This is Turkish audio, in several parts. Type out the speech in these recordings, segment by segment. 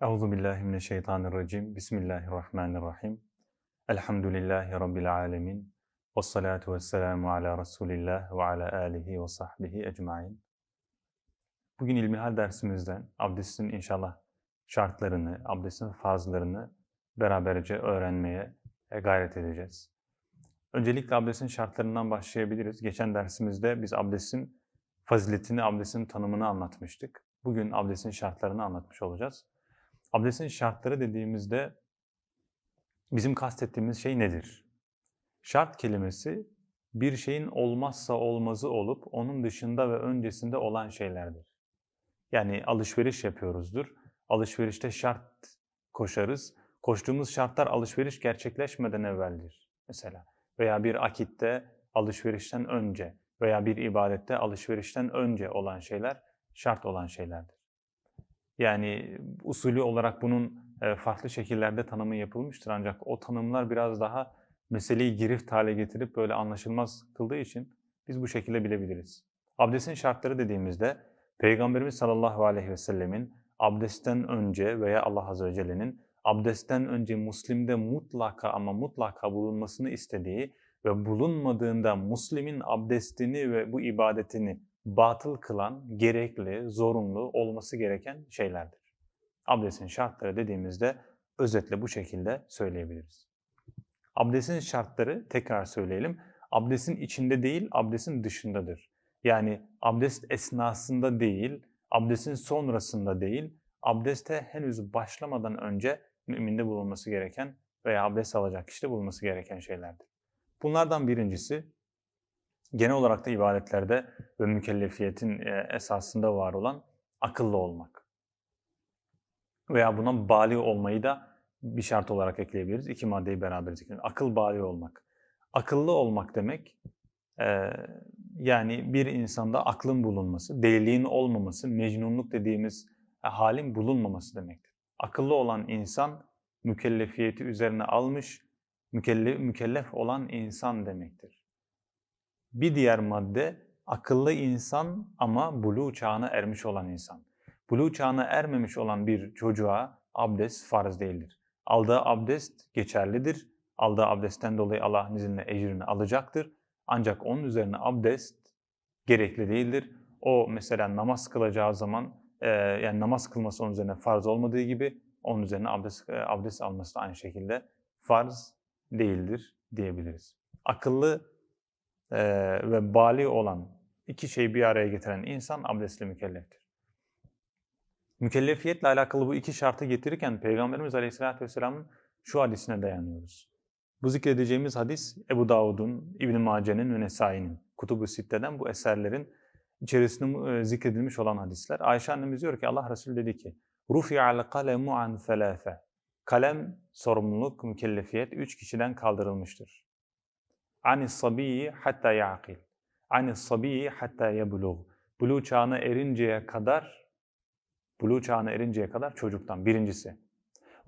Euzu billahi mineşşeytanirracim. Bismillahirrahmanirrahim. Elhamdülillahi rabbil alamin. Ves salatu vesselamu ala Resulillah ve ala alihi ve sahbihi ecmaîn. Bugün ilmihal dersimizden abdestin inşallah şartlarını, abdestin farzlarını beraberce öğrenmeye gayret edeceğiz. Öncelikle abdestin şartlarından başlayabiliriz. Geçen dersimizde biz abdestin faziletini, abdestin tanımını anlatmıştık. Bugün abdestin şartlarını anlatmış olacağız. Abdestin şartları dediğimizde bizim kastettiğimiz şey nedir? Şart kelimesi bir şeyin olmazsa olmazı olup onun dışında ve öncesinde olan şeylerdir. Yani alışveriş yapıyoruzdur. Alışverişte şart koşarız. Koştuğumuz şartlar alışveriş gerçekleşmeden evveldir mesela. Veya bir akitte alışverişten önce veya bir ibadette alışverişten önce olan şeyler şart olan şeylerdir. Yani usulü olarak bunun farklı şekillerde tanımı yapılmıştır ancak o tanımlar biraz daha meseleyi girift hale getirip böyle anlaşılmaz kıldığı için biz bu şekilde bilebiliriz. Abdestin şartları dediğimizde Peygamberimiz sallallahu aleyhi ve sellemin abdestten önce veya Allah azze ve celle'nin abdestten önce Müslim'de mutlaka ama mutlaka bulunmasını istediği ve bulunmadığında Müslim'in abdestini ve bu ibadetini batıl kılan, gerekli, zorunlu olması gereken şeylerdir. Abdestin şartları dediğimizde özetle bu şekilde söyleyebiliriz. Abdestin şartları tekrar söyleyelim. Abdestin içinde değil, abdestin dışındadır. Yani abdest esnasında değil, abdestin sonrasında değil, abdeste henüz başlamadan önce müminde bulunması gereken veya abdest alacak kişide bulunması gereken şeylerdir. Bunlardan birincisi genel olarak da ibadetlerde ve mükellefiyetin e, esasında var olan akıllı olmak. Veya buna bali olmayı da bir şart olarak ekleyebiliriz. İki maddeyi beraber zikredin. Akıl bali olmak. Akıllı olmak demek e, yani bir insanda aklın bulunması, deliliğin olmaması, mecnunluk dediğimiz e, halin bulunmaması demektir. Akıllı olan insan mükellefiyeti üzerine almış, mükellef, mükellef olan insan demektir. Bir diğer madde akıllı insan ama buluğ çağına ermiş olan insan. Buluğ çağına ermemiş olan bir çocuğa abdest farz değildir. Aldığı abdest geçerlidir. Aldığı abdestten dolayı Allah'ın izniyle ecrini alacaktır. Ancak onun üzerine abdest gerekli değildir. O mesela namaz kılacağı zaman e, yani namaz kılması onun üzerine farz olmadığı gibi onun üzerine abdest, e, abdest alması da aynı şekilde farz değildir diyebiliriz. Akıllı e, ve bali olan iki şeyi bir araya getiren insan abdestli mükelleftir. Mükellefiyetle alakalı bu iki şartı getirirken Peygamberimiz Aleyhisselatü Vesselam'ın şu hadisine dayanıyoruz. Bu zikredeceğimiz hadis Ebu Davud'un, İbn-i Mace'nin ve Nesai'nin, Kutubu Sitte'den bu eserlerin içerisinde zikredilmiş olan hadisler. Ayşe annemiz diyor ki Allah Resulü dedi ki رُفِعَ الْقَلَمُ عَنْ ثَلَاثَ Kalem, sorumluluk, mükellefiyet üç kişiden kaldırılmıştır. Anis sabiyyi hatta yaqil. Anis sabiyyi hatta yeblugh. Buluğ çağına erinceye kadar buluğ çağına erinceye kadar çocuktan birincisi.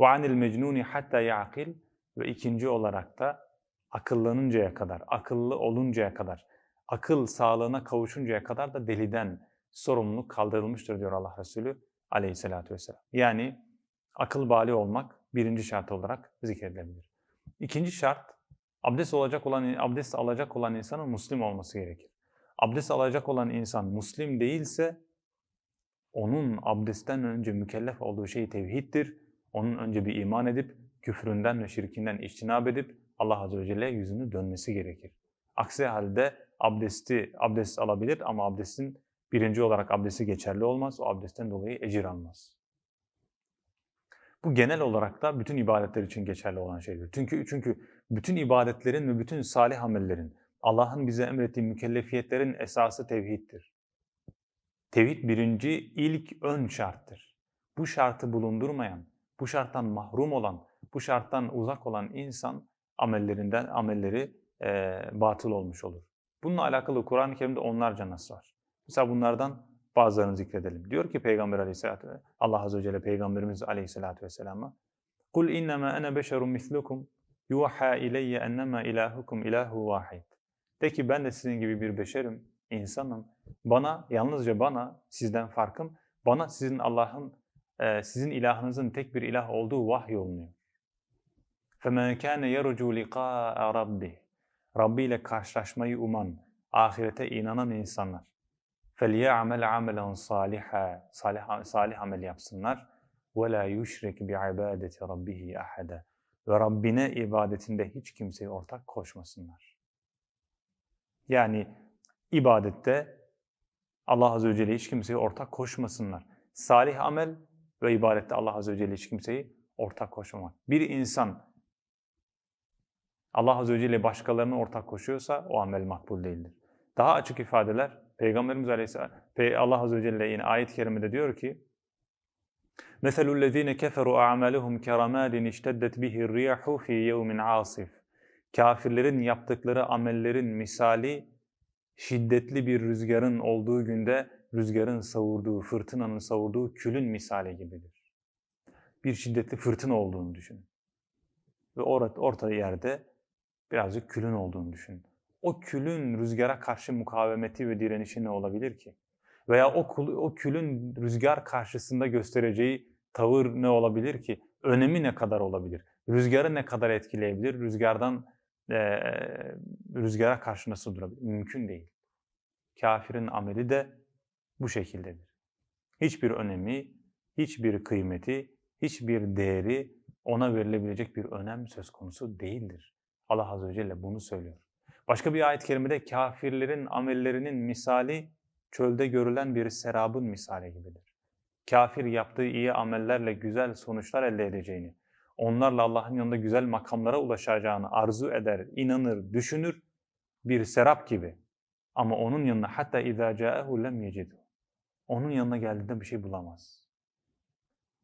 Ve anil mecnuni hatta yaqil ve ikinci olarak da akıllanıncaya kadar, akıllı oluncaya kadar, akıl sağlığına kavuşuncaya kadar da deliden sorumluluk kaldırılmıştır diyor Allah Resulü aleyhissalatü vesselam. Yani akıl bali olmak birinci şart olarak zikredilebilir. İkinci şart Abdest olacak olan abdest alacak olan insanın muslim olması gerekir. Abdest alacak olan insan muslim değilse onun abdestten önce mükellef olduğu şey tevhiddir. Onun önce bir iman edip küfründen ve şirkinden içtinab edip Allah Azze ve Celle yüzünü dönmesi gerekir. Aksi halde abdesti abdest alabilir ama abdestin birinci olarak abdesti geçerli olmaz. O abdestten dolayı ecir almaz. Bu genel olarak da bütün ibadetler için geçerli olan şeydir. Çünkü çünkü bütün ibadetlerin ve bütün salih amellerin, Allah'ın bize emrettiği mükellefiyetlerin esası tevhiddir. Tevhid birinci, ilk, ön şarttır. Bu şartı bulundurmayan, bu şarttan mahrum olan, bu şarttan uzak olan insan amellerinden amelleri e, batıl olmuş olur. Bununla alakalı Kur'an-ı Kerim'de onlarca nas var. Mesela bunlardan bazılarını zikredelim. Diyor ki Peygamber Aleyhisselatü Allah Azze ve Celle Peygamberimiz Aleyhisselatü Vesselam'a قُلْ اِنَّمَا اَنَا بَشَرٌ مِثْلُكُمْ يُوحَى اِلَيَّ اَنَّمَا اِلَٰهُكُمْ اِلَٰهُ وَاحِدٌ De ki ben de sizin gibi bir beşerim, insanım. Bana, yalnızca bana, sizden farkım, bana sizin Allah'ın e, sizin ilahınızın tek bir ilah olduğu vahyolunuyor. فَمَنْ كَانَ يَرُجُوا لِقَاءَ رَبِّهِ Rabbi ile karşılaşmayı uman, ahirete inanan insanlar. فَلْيَعْمَلْ عَمَلًا صَالِحًا salih, salih amel yapsınlar. وَلَا يُشْرِكْ بِعِبَادَةِ رَبِّهِ أَحَدًا ve Rabbine ibadetinde hiç kimseye ortak koşmasınlar. Yani ibadette Allah Azze ve Celle hiç kimseye ortak koşmasınlar. Salih amel ve ibadette Allah Azze ve Celle hiç kimseyi ortak koşmamak. Bir insan Allah Azze ve Celle başkalarına ortak koşuyorsa o amel makbul değildir. Daha açık ifadeler Peygamberimiz Aleyhisselam, Allah Azze ve Celle yine ayet-i kerimede diyor ki مَثَلُ الَّذ۪ينَ كَفَرُوا أَعْمَالُهُمْ كَرَمَادٍ اشْتَدَّتْ بِهِ الرِّيَحُ ف۪ي يَوْمٍ عَاصِفٍ Kafirlerin yaptıkları amellerin misali şiddetli bir rüzgarın olduğu günde rüzgarın savurduğu, fırtınanın savurduğu külün misali gibidir. Bir şiddetli fırtına olduğunu düşünün. Ve orta, orta yerde birazcık külün olduğunu düşünün. O külün rüzgara karşı mukavemeti ve direnişi ne olabilir ki? Veya o, o külün rüzgar karşısında göstereceği tavır ne olabilir ki? Önemi ne kadar olabilir? Rüzgarı ne kadar etkileyebilir? Rüzgardan e, rüzgara karşı nasıl durabilir? Mümkün değil. Kafirin ameli de bu şekildedir. Hiçbir önemi, hiçbir kıymeti, hiçbir değeri ona verilebilecek bir önem söz konusu değildir. Allah Azze ve Celle bunu söylüyor. Başka bir ayet-i kerimede kafirlerin amellerinin misali çölde görülen bir serabın misali gibidir. Kafir yaptığı iyi amellerle güzel sonuçlar elde edeceğini, onlarla Allah'ın yanında güzel makamlara ulaşacağını arzu eder, inanır, düşünür bir serap gibi. Ama onun yanına hatta câehu lem yecidu. Onun yanına geldiğinde bir şey bulamaz.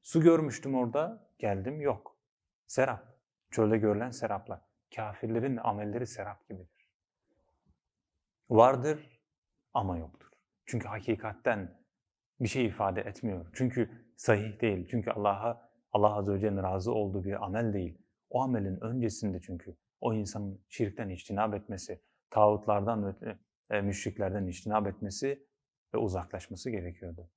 Su görmüştüm orada, geldim yok. Serap. Çölde görülen seraplar. Kafirlerin amelleri serap gibidir. Vardır ama yoktur. Çünkü hakikatten bir şey ifade etmiyor. Çünkü sahih değil. Çünkü Allah'a Allah Azze ve Celle'nin razı olduğu bir amel değil. O amelin öncesinde çünkü o insanın şirkten içtinab etmesi, tağutlardan ve e, müşriklerden içtinab etmesi ve uzaklaşması gerekiyordu.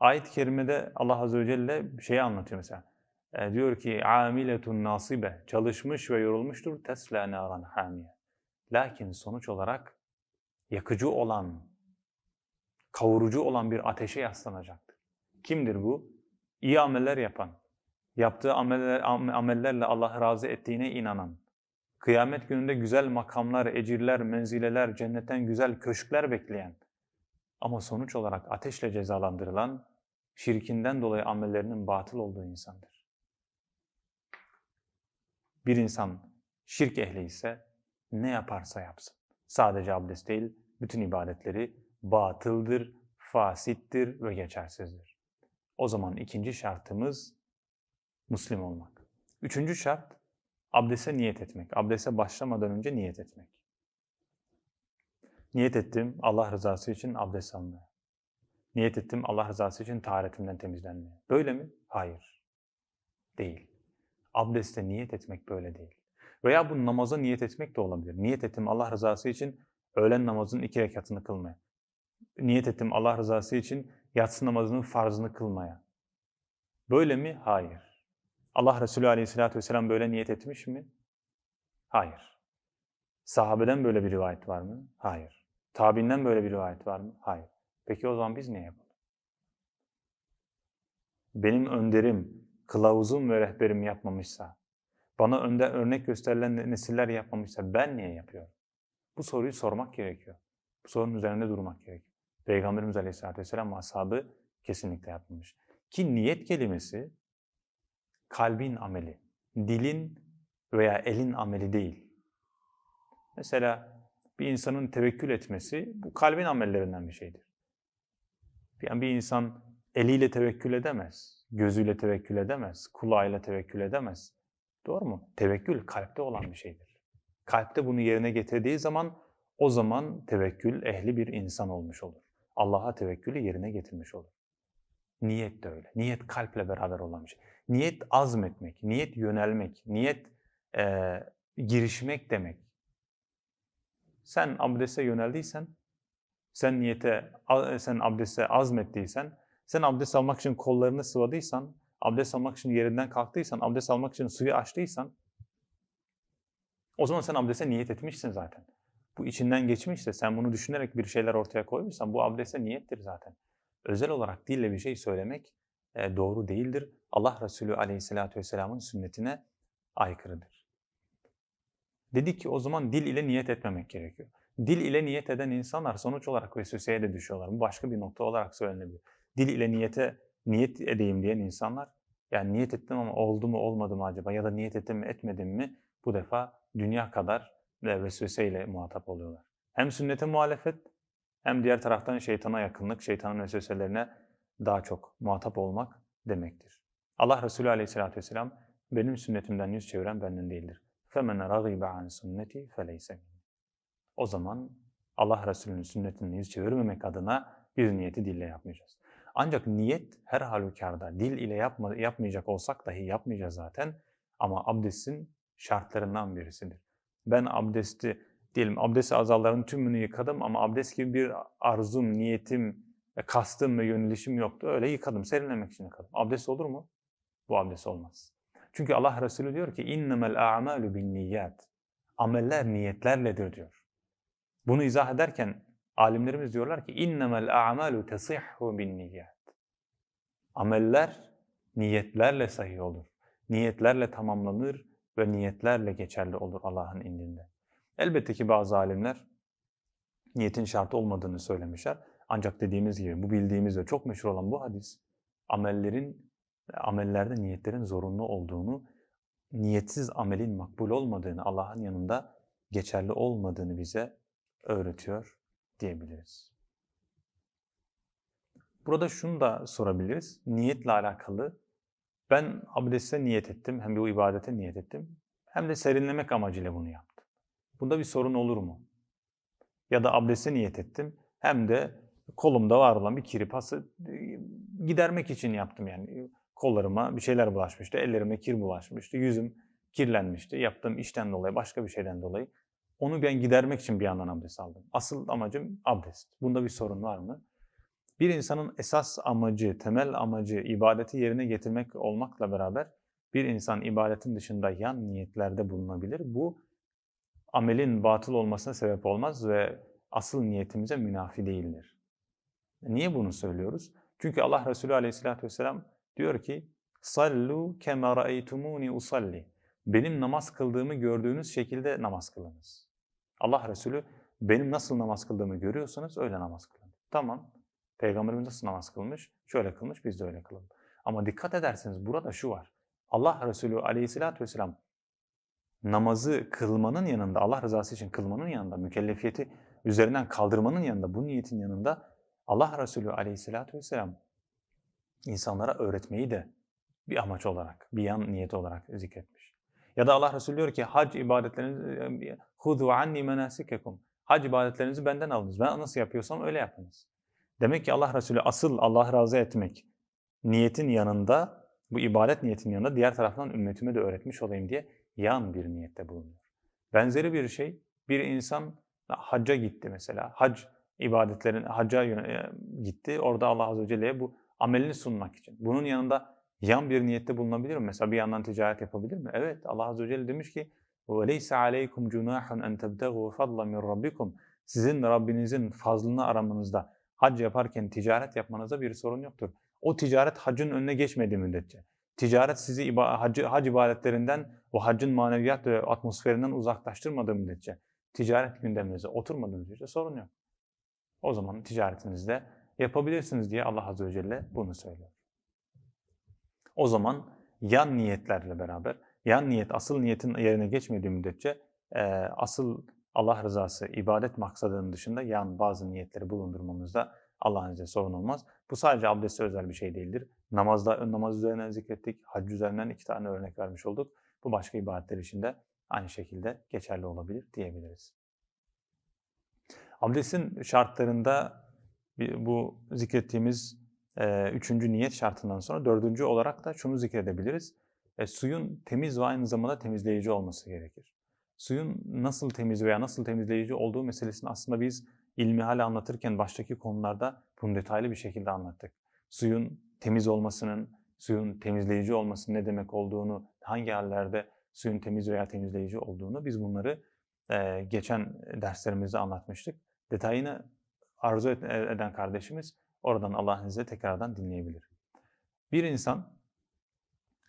Ayet-i kerimede Allah Azze ve Celle şeyi anlatıyor mesela. E, diyor ki amiletun nasibe çalışmış ve yorulmuştur tesla naran hamiye. Lakin sonuç olarak yakıcı olan, kavurucu olan bir ateşe yaslanacaktır. Kimdir bu? İyi ameller yapan, yaptığı ameller, amellerle Allah'ı razı ettiğine inanan, kıyamet gününde güzel makamlar, ecirler, menzileler, cennetten güzel köşkler bekleyen ama sonuç olarak ateşle cezalandırılan, şirkinden dolayı amellerinin batıl olduğu insandır. Bir insan şirk ehli ise ne yaparsa yapsın. Sadece abdest değil, bütün ibadetleri batıldır, fasittir ve geçersizdir. O zaman ikinci şartımız Müslim olmak. Üçüncü şart abdeste niyet etmek. Abdeste başlamadan önce niyet etmek. Niyet ettim Allah rızası için abdest almaya. Niyet ettim Allah rızası için taharetimden temizlenmeye. Böyle mi? Hayır. Değil. Abdeste niyet etmek böyle değil. Veya bu namaza niyet etmek de olabilir. Niyet ettim Allah rızası için öğlen namazının iki rekatını kılmaya. Niyet ettim Allah rızası için yatsı namazının farzını kılmaya. Böyle mi? Hayır. Allah Resulü Aleyhisselatü Vesselam böyle niyet etmiş mi? Hayır. Sahabeden böyle bir rivayet var mı? Hayır. Tabinden böyle bir rivayet var mı? Hayır. Peki o zaman biz ne yapalım? Benim önderim, kılavuzum ve rehberim yapmamışsa, bana önde örnek gösterilen nesiller yapmamışsa ben niye yapıyorum? Bu soruyu sormak gerekiyor. Bu sorunun üzerinde durmak gerekiyor. Peygamberimiz Aleyhisselatü Vesselam ashabı kesinlikle yapmamış. Ki niyet kelimesi kalbin ameli, dilin veya elin ameli değil. Mesela bir insanın tevekkül etmesi bu kalbin amellerinden bir şeydir. Yani bir insan eliyle tevekkül edemez, gözüyle tevekkül edemez, kulağıyla tevekkül edemez. Doğru mu? Tevekkül kalpte olan bir şeydir. Kalpte bunu yerine getirdiği zaman o zaman tevekkül ehli bir insan olmuş olur. Allah'a tevekkülü yerine getirmiş olur. Niyet de öyle. Niyet kalple beraber olan bir şey. Niyet azmetmek, niyet yönelmek, niyet e, girişmek demek. Sen abdeste yöneldiysen, sen niyete, sen abdeste azmettiysen, Sen abdest almak için kollarını sıvadıysan, abdest almak için yerinden kalktıysan, abdest almak için suyu açtıysan o zaman sen abdeste niyet etmişsin zaten. Bu içinden geçmişse sen bunu düşünerek bir şeyler ortaya koymuşsan bu abdeste niyettir zaten. Özel olarak dille bir şey söylemek e, doğru değildir. Allah Resulü aleyhissalatü vesselamın sünnetine aykırıdır. Dedik ki o zaman dil ile niyet etmemek gerekiyor. Dil ile niyet eden insanlar sonuç olarak vesveseye de düşüyorlar. Bu başka bir nokta olarak söylenebilir. Dil ile niyete niyet edeyim diyen insanlar yani niyet ettim ama oldu mu olmadı mı acaba ya da niyet ettim mi etmedim mi bu defa dünya kadar vesveseyle muhatap oluyorlar. Hem sünnete muhalefet hem diğer taraftan şeytana yakınlık, şeytanın vesveselerine daha çok muhatap olmak demektir. Allah Resulü aleyhissalatü vesselam benim sünnetimden yüz çeviren benden değildir. فَمَنْ رَغِبَ عَنْ سُنَّتِي فَلَيْسَ O zaman Allah Resulü'nün sünnetinden yüz çevirmemek adına biz niyeti dille yapmayacağız. Ancak niyet her halükarda dil ile yapma, yapmayacak olsak dahi yapmayacağız zaten. Ama abdestin şartlarından birisidir. Ben abdesti diyelim abdest azalarının tümünü yıkadım ama abdest gibi bir arzum, niyetim, kastım ve yönelişim yoktu. Öyle yıkadım, serinlemek için yıkadım. Abdest olur mu? Bu abdest olmaz. Çünkü Allah Resulü diyor ki innemel a'malu bin niyat. Ameller niyetlerledir diyor. Bunu izah ederken alimlerimiz diyorlar ki innemel a'malu tesihhu bin niyat. Ameller niyetlerle sahih olur. Niyetlerle tamamlanır ve niyetlerle geçerli olur Allah'ın indinde. Elbette ki bazı alimler niyetin şartı olmadığını söylemişler. Ancak dediğimiz gibi bu bildiğimiz ve çok meşhur olan bu hadis amellerin amellerde niyetlerin zorunlu olduğunu, niyetsiz amelin makbul olmadığını, Allah'ın yanında geçerli olmadığını bize öğretiyor diyebiliriz. Burada şunu da sorabiliriz. Niyetle alakalı ben abdeste niyet ettim, hem bir ibadete niyet ettim, hem de serinlemek amacıyla bunu yaptım. Bunda bir sorun olur mu? Ya da abdeste niyet ettim, hem de kolumda var olan bir kiri pası gidermek için yaptım yani. Kollarıma bir şeyler bulaşmıştı, ellerime kir bulaşmıştı, yüzüm kirlenmişti. Yaptığım işten dolayı, başka bir şeyden dolayı. Onu ben gidermek için bir yandan abdest aldım. Asıl amacım abdest. Bunda bir sorun var mı? Bir insanın esas amacı, temel amacı ibadeti yerine getirmek olmakla beraber bir insan ibadetin dışında yan niyetlerde bulunabilir. Bu amelin batıl olmasına sebep olmaz ve asıl niyetimize münafi değildir. Niye bunu söylüyoruz? Çünkü Allah Resulü Aleyhisselatü vesselam diyor ki sallu kema ra'eytumuni usalli. Benim namaz kıldığımı gördüğünüz şekilde namaz kılınız. Allah Resulü benim nasıl namaz kıldığımı görüyorsanız öyle namaz kılın. Tamam. Peygamberimiz nasıl namaz kılmış? Şöyle kılmış, biz de öyle kılalım. Ama dikkat ederseniz burada şu var. Allah Resulü aleyhissalatü vesselam namazı kılmanın yanında, Allah rızası için kılmanın yanında, mükellefiyeti üzerinden kaldırmanın yanında, bu niyetin yanında Allah Resulü aleyhissalatü vesselam insanlara öğretmeyi de bir amaç olarak, bir yan niyet olarak zikretmiş. Ya da Allah Resulü diyor ki hac ibadetlerinizi hudu anni menasikekum. Hac ibadetlerinizi benden alınız. Ben nasıl yapıyorsam öyle yapınız. Demek ki Allah Resulü asıl Allah razı etmek niyetin yanında, bu ibadet niyetin yanında diğer taraftan ümmetime de öğretmiş olayım diye yan bir niyette bulunuyor. Benzeri bir şey bir insan hacca gitti mesela. Hac ibadetlerin hacca gitti. Orada Allah Azze ve Celle'ye bu amelini sunmak için. Bunun yanında yan bir niyette bulunabilir mi? Mesela bir yandan ticaret yapabilir mi? Evet. Allah Azze ve Celle demiş ki وَلَيْسَ عَلَيْكُمْ جُنَاحٌ اَنْ تَبْتَغُوا فَضْلًا مِنْ رَبِّكُمْ Sizin Rabbinizin fazlını aramanızda, hac yaparken ticaret yapmanızda bir sorun yoktur. O ticaret hacın önüne geçmediği müddetçe. Ticaret sizi hac, hac ibadetlerinden, o hacın maneviyat ve atmosferinden uzaklaştırmadığı müddetçe, ticaret gündeminize oturmadığı müddetçe sorun yok. O zaman ticaretinizde yapabilirsiniz diye Allah Azze ve Celle bunu söylüyor. O zaman yan niyetlerle beraber, yan niyet asıl niyetin yerine geçmediği müddetçe e, asıl Allah rızası, ibadet maksadının dışında yan bazı niyetleri bulundurmamızda Allah'ın izniyle sorun olmaz. Bu sadece abdeste özel bir şey değildir. Namazda, namaz üzerinden zikrettik, hac üzerinden iki tane örnek vermiş olduk. Bu başka ibadetler için de aynı şekilde geçerli olabilir diyebiliriz. Abdestin şartlarında bu zikrettiğimiz e, üçüncü niyet şartından sonra dördüncü olarak da şunu zikredebiliriz. E, suyun temiz ve aynı zamanda temizleyici olması gerekir. Suyun nasıl temiz veya nasıl temizleyici olduğu meselesini aslında biz ilmihal anlatırken baştaki konularda bunu detaylı bir şekilde anlattık. suyun temiz olmasının, suyun temizleyici olmasının ne demek olduğunu, hangi hallerde suyun temiz veya temizleyici olduğunu biz bunları e, geçen derslerimizde anlatmıştık. Detayını arzu eden kardeşimiz oradan Allah'ın izniyle tekrardan dinleyebilir. Bir insan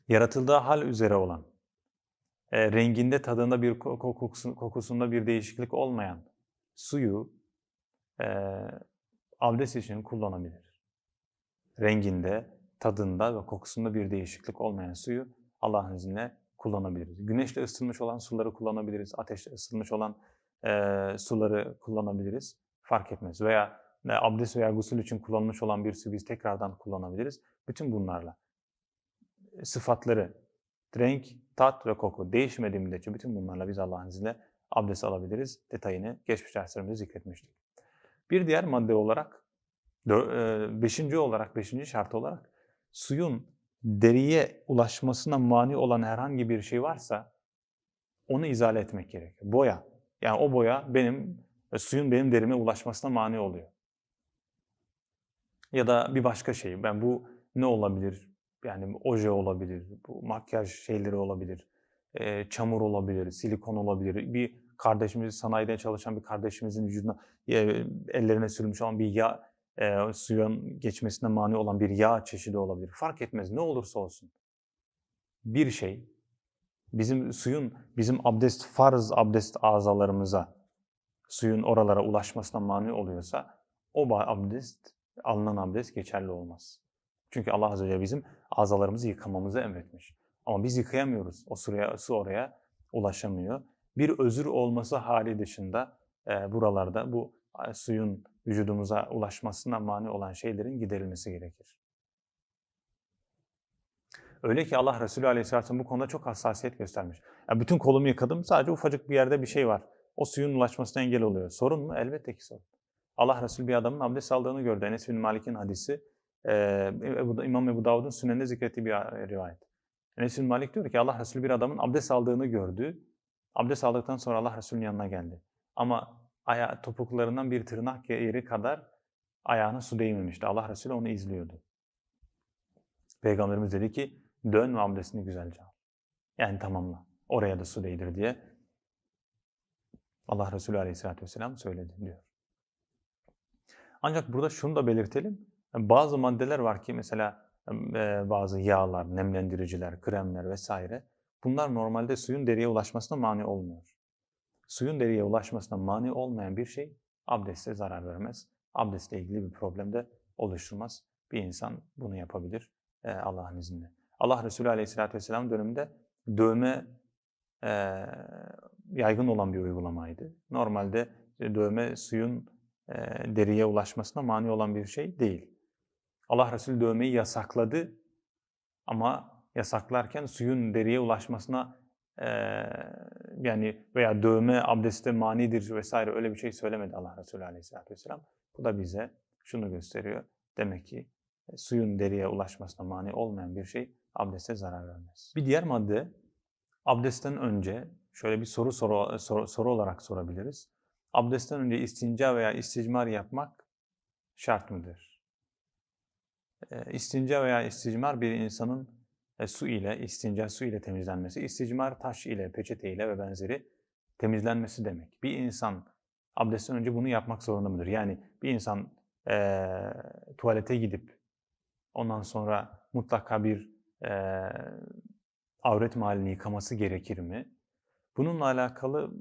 yaratıldığı hal üzere olan, e, renginde, tadında bir kokusunda bir değişiklik olmayan suyu e, abdest için kullanabilir. Renginde, tadında ve kokusunda bir değişiklik olmayan suyu Allah'ın izniyle kullanabiliriz. Güneşle ısıtılmış olan suları kullanabiliriz. Ateşle ısıtılmış olan e, suları kullanabiliriz. Fark etmez. Veya e, abdest veya gusül için kullanılmış olan bir su biz tekrardan kullanabiliriz. Bütün bunlarla sıfatları, renk, tat ve koku değişmediği müddetçe bütün bunlarla biz Allah'ın izniyle abdest alabiliriz. Detayını geçmiş derslerimizde zikretmiştik. Bir diğer madde olarak, beşinci olarak, beşinci şart olarak suyun deriye ulaşmasına mani olan herhangi bir şey varsa onu izale etmek gerekiyor. Boya. Yani o boya benim, suyun benim derime ulaşmasına mani oluyor. Ya da bir başka şey. Ben bu ne olabilir? Yani oje olabilir, bu makyaj şeyleri olabilir, e, çamur olabilir, silikon olabilir. Bir kardeşimiz, sanayide çalışan bir kardeşimizin vücuduna e, ellerine sürülmüş olan bir yağ, e, suyun geçmesine mani olan bir yağ çeşidi olabilir. Fark etmez ne olursa olsun. Bir şey bizim suyun bizim abdest farz abdest azalarımıza suyun oralara ulaşmasına mani oluyorsa o abdest alınan abdest geçerli olmaz. Çünkü Allah Azze ve Celle bizim azalarımızı yıkamamızı emretmiş. Ama biz yıkayamıyoruz. O suya, su oraya ulaşamıyor. Bir özür olması hali dışında e, buralarda bu suyun vücudumuza ulaşmasına mani olan şeylerin giderilmesi gerekir. Öyle ki Allah Resulü Aleyhisselatü bu konuda çok hassasiyet göstermiş. Yani bütün kolumu yıkadım, sadece ufacık bir yerde bir şey var. O suyun ulaşmasına engel oluyor. Sorun mu? Elbette ki sorun. Allah Resulü bir adamın abdest aldığını gördü. Enes bin Malik'in hadisi. Ee, İmam Ebu Davud'un süneninde zikrettiği bir rivayet. Enes bin Malik diyor ki Allah Resulü bir adamın abdest aldığını gördü. Abdest aldıktan sonra Allah Resulü'nün yanına geldi. Ama aya, topuklarından bir tırnak yeri kadar ayağına su değmemişti. Allah Resulü onu izliyordu. Peygamberimiz dedi ki dön ve abdestini güzelce al. Yani tamamla. Oraya da su değdir diye Allah Resulü Aleyhisselatü Vesselam söyledi diyor. Ancak burada şunu da belirtelim. Bazı maddeler var ki mesela bazı yağlar, nemlendiriciler, kremler vesaire. Bunlar normalde suyun deriye ulaşmasına mani olmuyor. Suyun deriye ulaşmasına mani olmayan bir şey abdeste zarar vermez. Abdestle ilgili bir problem de oluşturmaz. Bir insan bunu yapabilir Allah'ın izniyle. Allah Resulü Aleyhisselatü Vesselam döneminde dövme e, yaygın olan bir uygulamaydı. Normalde dövme suyun e, deriye ulaşmasına mani olan bir şey değil. Allah Resulü dövmeyi yasakladı ama yasaklarken suyun deriye ulaşmasına e, yani veya dövme abdeste manidir vesaire öyle bir şey söylemedi Allah Resulü Aleyhisselatü Vesselam. Bu da bize şunu gösteriyor. Demek ki e, suyun deriye ulaşmasına mani olmayan bir şey abdeste zarar vermez. Bir diğer madde abdestten önce şöyle bir soru soru, soru, soru olarak sorabiliriz. Abdestten önce istinca veya isticmar yapmak şart mıdır? E, istinca veya isticmar bir insanın e, su ile, istinca su ile temizlenmesi, isticmar taş ile, peçete ile ve benzeri temizlenmesi demek. Bir insan abdestten önce bunu yapmak zorunda mıdır? Yani bir insan e, tuvalete gidip ondan sonra mutlaka bir e, avret mahallini yıkaması gerekir mi? Bununla alakalı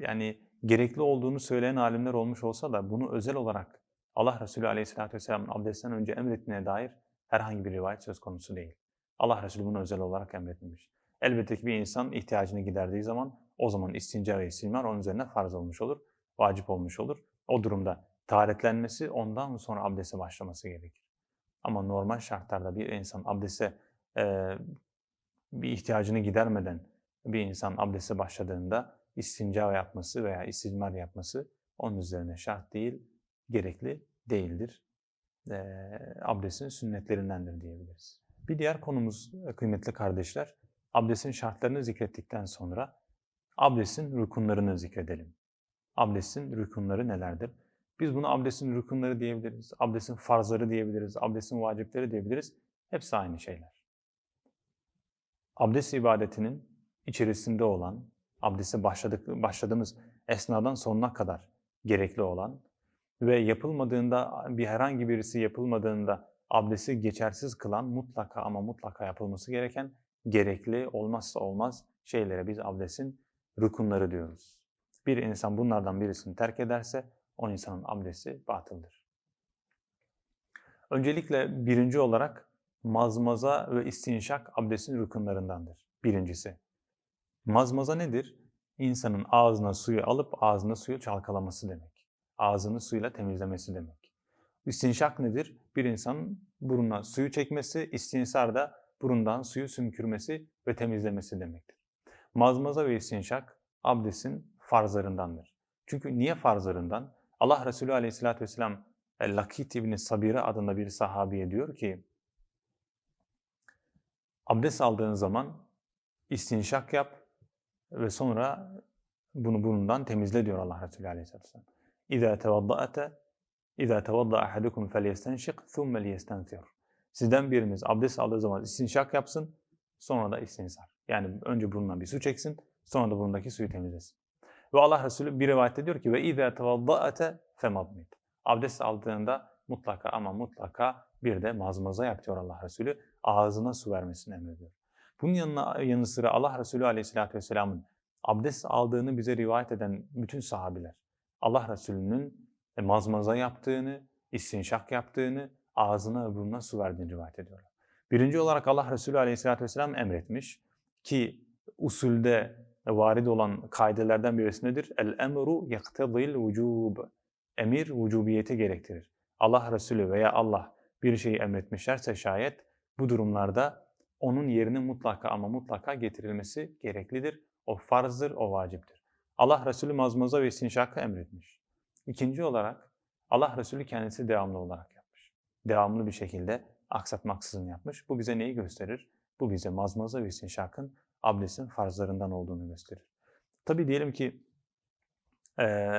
yani gerekli olduğunu söyleyen alimler olmuş olsa da bunu özel olarak Allah Resulü Aleyhisselatü Vesselam'ın abdestten önce emrettiğine dair herhangi bir rivayet söz konusu değil. Allah Resulü bunu özel olarak emretmemiş. Elbette ki bir insan ihtiyacını giderdiği zaman o zaman istinca ve istilmar onun üzerine farz olmuş olur, vacip olmuş olur. O durumda taharetlenmesi ondan sonra abdeste başlaması gerekir. Ama normal şartlarda bir insan abdeste e, bir ihtiyacını gidermeden bir insan abdeste başladığında istinca yapması veya istilmar yapması onun üzerine şart değil, gerekli değildir. E, abdestin sünnetlerindendir diyebiliriz. Bir diğer konumuz e, kıymetli kardeşler, abdestin şartlarını zikrettikten sonra abdestin rükunlarını zikredelim. Abdestin rükunları nelerdir? Biz bunu abdestin rükunları diyebiliriz, abdestin farzları diyebiliriz, abdestin vacipleri diyebiliriz. Hepsi aynı şeyler. Abdest ibadetinin içerisinde olan, abdeste başladık, başladığımız esnadan sonuna kadar gerekli olan ve yapılmadığında, bir herhangi birisi yapılmadığında abdesti geçersiz kılan mutlaka ama mutlaka yapılması gereken, gerekli, olmazsa olmaz şeylere biz abdestin rükunları diyoruz. Bir insan bunlardan birisini terk ederse o insanın abdesti batıldır. Öncelikle birinci olarak mazmaza ve istinşak abdestin rükunlarındandır. Birincisi. Mazmaza nedir? İnsanın ağzına suyu alıp ağzına suyu çalkalaması demek. Ağzını suyla temizlemesi demek. İstinşak nedir? Bir insanın buruna suyu çekmesi, istinsar da burundan suyu sümkürmesi ve temizlemesi demektir. Mazmaza ve istinşak abdestin farzlarındandır. Çünkü niye farzlarından? Allah Resulü Aleyhisselatü Vesselam Lakit İbni Sabire adında bir sahabiye diyor ki abdest aldığın zaman istinşak yap ve sonra bunu burnundan temizle diyor Allah Resulü Aleyhisselatü Vesselam. İzâ tevadda'ate İzâ tevadda ahadukum felyestenşik thumme liyestenfir. Sizden biriniz abdest aldığı zaman istinşak yapsın, sonra da istinsar. Yani önce burnundan bir su çeksin, sonra da burundaki suyu temizlesin. Ve Allah Resulü bir rivayette diyor ki ve izâ tevadda'ate femadmid. Abdest aldığında mutlaka ama mutlaka bir de mazmaza yap diyor Allah Resulü. Ağzına su vermesini emrediyor. Bunun yanına, yanı sıra Allah Resulü Aleyhisselatü Vesselam'ın abdest aldığını bize rivayet eden bütün sahabiler, Allah Resulü'nün mazmaza yaptığını, istinşak yaptığını, ağzına burnuna su verdiğini rivayet ediyorlar. Birinci olarak Allah Resulü Aleyhisselatü Vesselam emretmiş ki usulde varid olan kaidelerden birisi nedir? El-emru yaktadil vücub. Emir vücubiyeti gerektirir. Allah Resulü veya Allah bir şeyi emretmişlerse şayet bu durumlarda onun yerini mutlaka ama mutlaka getirilmesi gereklidir. O farzdır, o vaciptir. Allah Resulü mazmaza ve istinşakı emretmiş. İkinci olarak Allah Resulü kendisi devamlı olarak yapmış. Devamlı bir şekilde aksatmaksızın yapmış. Bu bize neyi gösterir? Bu bize mazmaza ve istinşakın abdestin farzlarından olduğunu gösterir. Tabi diyelim ki e,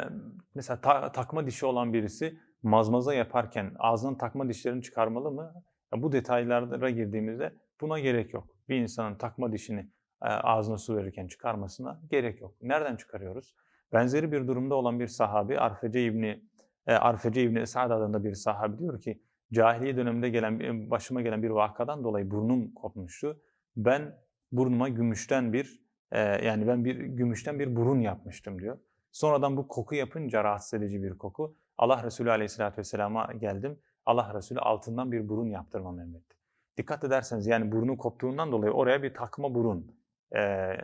mesela ta, takma dişi olan birisi mazmaza yaparken ağzının takma dişlerini çıkarmalı mı? Ya bu detaylara girdiğimizde buna gerek yok. Bir insanın takma dişini ağzına su verirken çıkarmasına gerek yok. Nereden çıkarıyoruz? Benzeri bir durumda olan bir sahabi Arfece İbni e, Arfece İbni Sa'd adında bir sahabi diyor ki cahiliye döneminde gelen başıma gelen bir vakadan dolayı burnum kopmuştu. Ben burnuma gümüşten bir e, yani ben bir gümüşten bir burun yapmıştım diyor. Sonradan bu koku yapınca rahatsız edici bir koku. Allah Resulü Aleyhisselatü Vesselam'a geldim. Allah Resulü altından bir burun yaptırmamı emretti. Dikkat ederseniz yani burnu koptuğundan dolayı oraya bir takma burun e,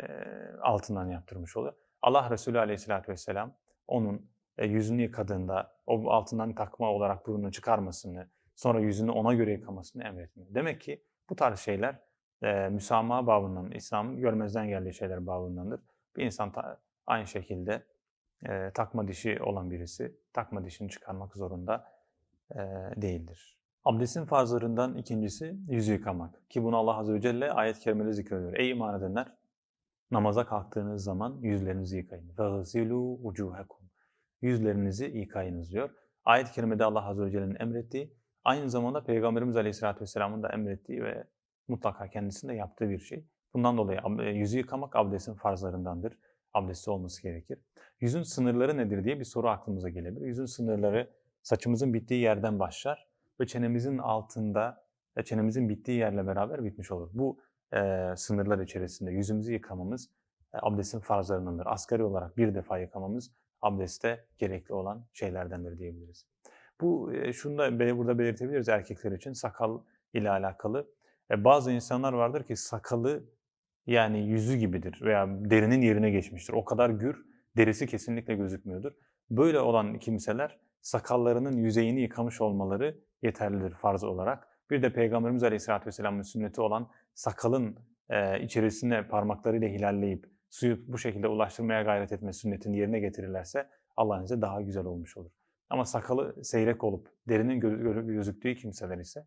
altından yaptırmış oluyor. Allah Resulü Aleyhisselatü Vesselam onun e, yüzünü yıkadığında o altından takma olarak burnunu çıkarmasını, sonra yüzünü ona göre yıkamasını emretmiyor. Demek ki bu tarz şeyler e, müsamaha babından, İslam'ın görmezden geldiği şeyler babındandır. Bir insan ta, aynı şekilde e, takma dişi olan birisi takma dişini çıkarmak zorunda e, değildir. Abdestin farzlarından ikincisi yüzü yıkamak. Ki bunu Allah Azze ve Celle ayet-i kerimede zikrediyor. Ey iman edenler! Namaza kalktığınız zaman yüzlerinizi yıkayın. فَغْسِلُوا وُجُوهَكُمْ Yüzlerinizi yıkayınız diyor. Ayet-i kerimede Allah Azze ve Celle'nin emrettiği, aynı zamanda Peygamberimiz Aleyhisselatü Vesselam'ın da emrettiği ve mutlaka kendisinin de yaptığı bir şey. Bundan dolayı yüzü yıkamak abdestin farzlarındandır. Abdesti olması gerekir. Yüzün sınırları nedir diye bir soru aklımıza gelebilir. Yüzün sınırları saçımızın bittiği yerden başlar ve çenemizin altında, çenemizin bittiği yerle beraber bitmiş olur. Bu e, sınırlar içerisinde yüzümüzü yıkamamız e, abdestin farzlarındandır. Asgari olarak bir defa yıkamamız abdeste gerekli olan şeylerdendir diyebiliriz. Bu e, şunu da burada belirtebiliriz erkekler için sakal ile alakalı. E, bazı insanlar vardır ki sakalı yani yüzü gibidir veya derinin yerine geçmiştir. O kadar gür, derisi kesinlikle gözükmüyordur. Böyle olan kimseler sakallarının yüzeyini yıkamış olmaları yeterlidir farz olarak. Bir de Peygamberimiz Aleyhisselatü Vesselam'ın sünneti olan sakalın e, içerisine parmaklarıyla hilalleyip suyu bu şekilde ulaştırmaya gayret etme sünnetini yerine getirirlerse Allah'ın izniyle daha güzel olmuş olur. Ama sakalı seyrek olup derinin gözüktüğü kimseler ise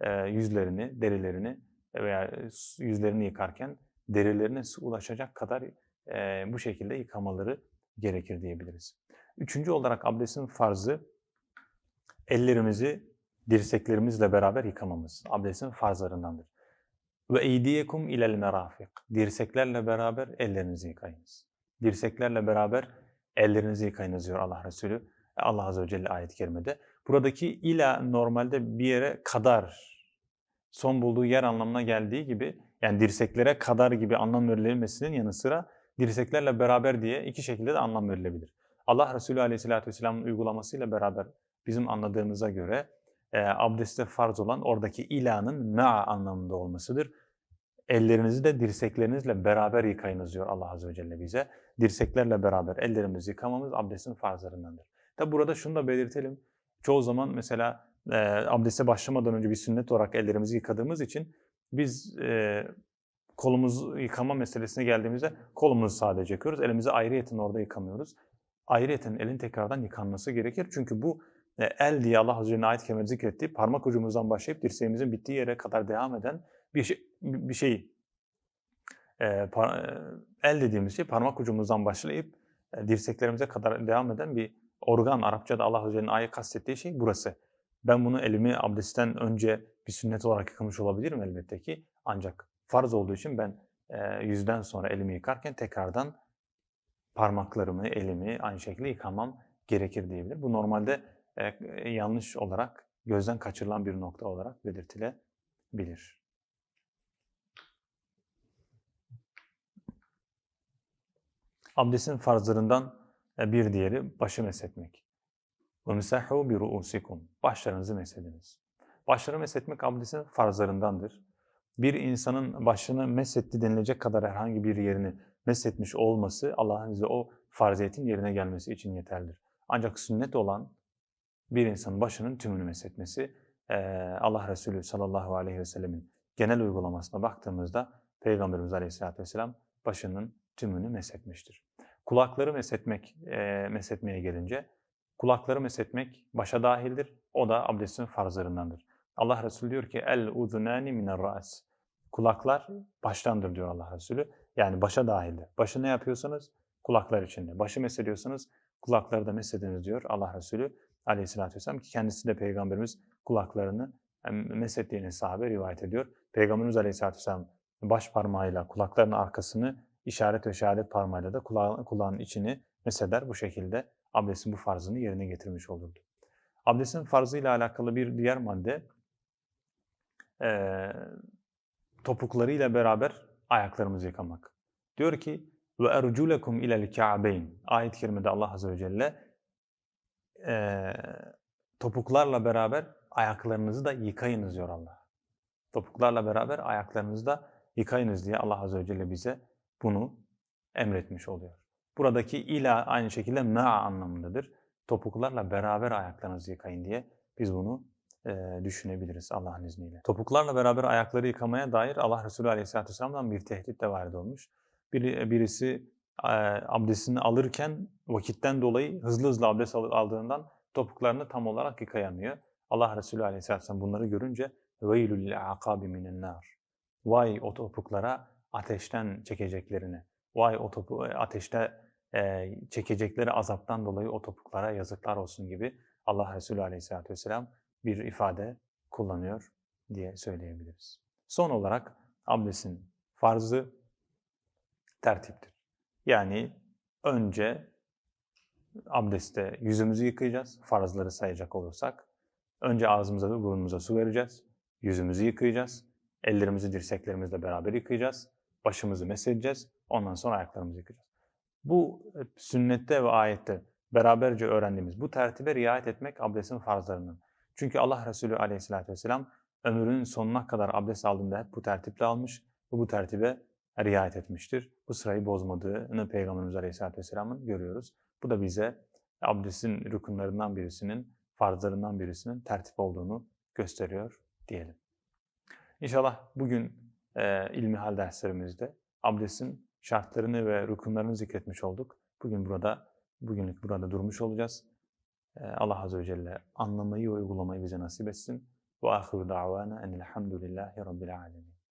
e, yüzlerini, derilerini veya yüzlerini yıkarken derilerine su ulaşacak kadar e, bu şekilde yıkamaları gerekir diyebiliriz. Üçüncü olarak abdestin farzı ellerimizi dirseklerimizle beraber yıkamamız abdestin farzlarındandır. Ve eydiyekum ilel merafik. Dirseklerle beraber ellerinizi yıkayınız. Dirseklerle beraber ellerinizi yıkayınız diyor Allah Resulü. Allah Azze ve Celle ayet-i kerimede. Buradaki ila normalde bir yere kadar son bulduğu yer anlamına geldiği gibi yani dirseklere kadar gibi anlam verilmesinin yanı sıra dirseklerle beraber diye iki şekilde de anlam verilebilir. Allah Resulü Aleyhisselatü Vesselam'ın uygulamasıyla beraber bizim anladığımıza göre e, abdeste farz olan oradaki ilanın ma'a anlamında olmasıdır. Ellerinizi de dirseklerinizle beraber yıkayınız diyor Allah Azze ve Celle bize. Dirseklerle beraber ellerimizi yıkamamız abdestin farzlarındandır. Tabi burada şunu da belirtelim. Çoğu zaman mesela e, abdeste başlamadan önce bir sünnet olarak ellerimizi yıkadığımız için biz e, kolumuzu yıkama meselesine geldiğimizde kolumuzu sadece yıkıyoruz. Elimizi ayrıyeten orada yıkamıyoruz. Ayrıyeten elin tekrardan yıkanması gerekir. Çünkü bu e, el diye Allah Celle'nin ayet kerimede zikrettiği parmak ucumuzdan başlayıp dirseğimizin bittiği yere kadar devam eden bir şey, bir şey e, par, e, el dediğimiz şey parmak ucumuzdan başlayıp e, dirseklerimize kadar devam eden bir organ. Arapçada Allah Celle'nin ayet kastettiği şey burası. Ben bunu elimi abdestten önce bir sünnet olarak yıkamış olabilirim elbette ki. Ancak farz olduğu için ben e, yüzden sonra elimi yıkarken tekrardan parmaklarımı, elimi aynı şekilde yıkamam gerekir diyebilir. Bu normalde e, yanlış olarak gözden kaçırılan bir nokta olarak belirtilebilir. Abdestin farzlarından bir diğeri başı meshetmek. وَمْسَحُوا بِرُؤُسِكُمْ Başlarınızı mesediniz. Başları meshetmek abdestin farzlarındandır. Bir insanın başını mesetti denilecek kadar herhangi bir yerini meshetmiş olması Allah'ın izniyle o farziyetin yerine gelmesi için yeterlidir. Ancak sünnet olan bir insanın başının tümünü meshetmesi Allah Resulü sallallahu aleyhi ve sellemin genel uygulamasına baktığımızda Peygamberimiz aleyhissalatü vesselam başının tümünü meshetmiştir. Kulakları meshetmek, e, meshetmeye gelince kulakları meshetmek başa dahildir. O da abdestin farzlarındandır. Allah Resulü diyor ki el uzunani miner ras. Kulaklar baştandır diyor Allah Resulü. Yani başa dahildir. Başı ne yapıyorsanız kulaklar içinde. Başı meshediyorsanız kulakları da mesediniz diyor Allah Resulü aleyhissalatü vesselam ki kendisi de Peygamberimiz kulaklarını meshettiğini sahabe rivayet ediyor. Peygamberimiz aleyhissalatü vesselam baş parmağıyla kulaklarının arkasını işaret ve şehadet parmağıyla da kulağın, kulağın içini meseder. Bu şekilde abdestin bu farzını yerine getirmiş olurdu. Abdestin farzıyla alakalı bir diğer madde e, topuklarıyla beraber ayaklarımızı yıkamak. Diyor ki ve erculekum ilel ka'beyn. Ayet-i kerimede Allah azze ve celle e, topuklarla beraber ayaklarınızı da yıkayınız diyor Allah. Topuklarla beraber ayaklarınızı da yıkayınız diye Allah azze ve celle bize bunu emretmiş oluyor. Buradaki ila aynı şekilde ma anlamındadır. Topuklarla beraber ayaklarınızı yıkayın diye biz bunu e, düşünebiliriz Allah'ın izniyle. Topuklarla beraber ayakları yıkamaya dair Allah Resulü Aleyhisselatü Vesselam'dan bir tehdit de varid olmuş. Bir, birisi abdestini alırken vakitten dolayı hızlı hızlı abdest aldığından topuklarını tam olarak yıkayamıyor. Allah Resulü Aleyhisselatü Vesselam bunları görünce وَيْلُ لِلْعَقَابِ مِنَ النَّارِ Vay o topuklara ateşten çekeceklerini, vay o topu, ateşte e, çekecekleri azaptan dolayı o topuklara yazıklar olsun gibi Allah Resulü Aleyhisselatü Vesselam bir ifade kullanıyor diye söyleyebiliriz. Son olarak abdestin farzı tertiptir. Yani önce abdestte yüzümüzü yıkayacağız, farzları sayacak olursak. Önce ağzımıza ve burnumuza su vereceğiz, yüzümüzü yıkayacağız, ellerimizi dirseklerimizle beraber yıkayacağız, başımızı mesedeceğiz, ondan sonra ayaklarımızı yıkayacağız. Bu e, sünnette ve ayette beraberce öğrendiğimiz bu tertibe riayet etmek abdestin farzlarından. Çünkü Allah Resulü aleyhissalatü vesselam ömrünün sonuna kadar abdest aldığında hep bu tertiple almış ve bu tertibe riayet etmiştir. Bu sırayı bozmadığını Peygamberimiz aleyhissalatü vesselamın görüyoruz. Bu da bize abdestin rükunlarından birisinin, farzlarından birisinin tertip olduğunu gösteriyor diyelim. İnşallah bugün e, ilmihal derslerimizde abdestin şartlarını ve rükunlarını zikretmiş olduk. Bugün burada, bugünlük burada durmuş olacağız. E, Allah Azze ve Celle anlamayı ve uygulamayı bize nasip etsin. Ve ahiru da'vana enilhamdülillahi rabbil alemin.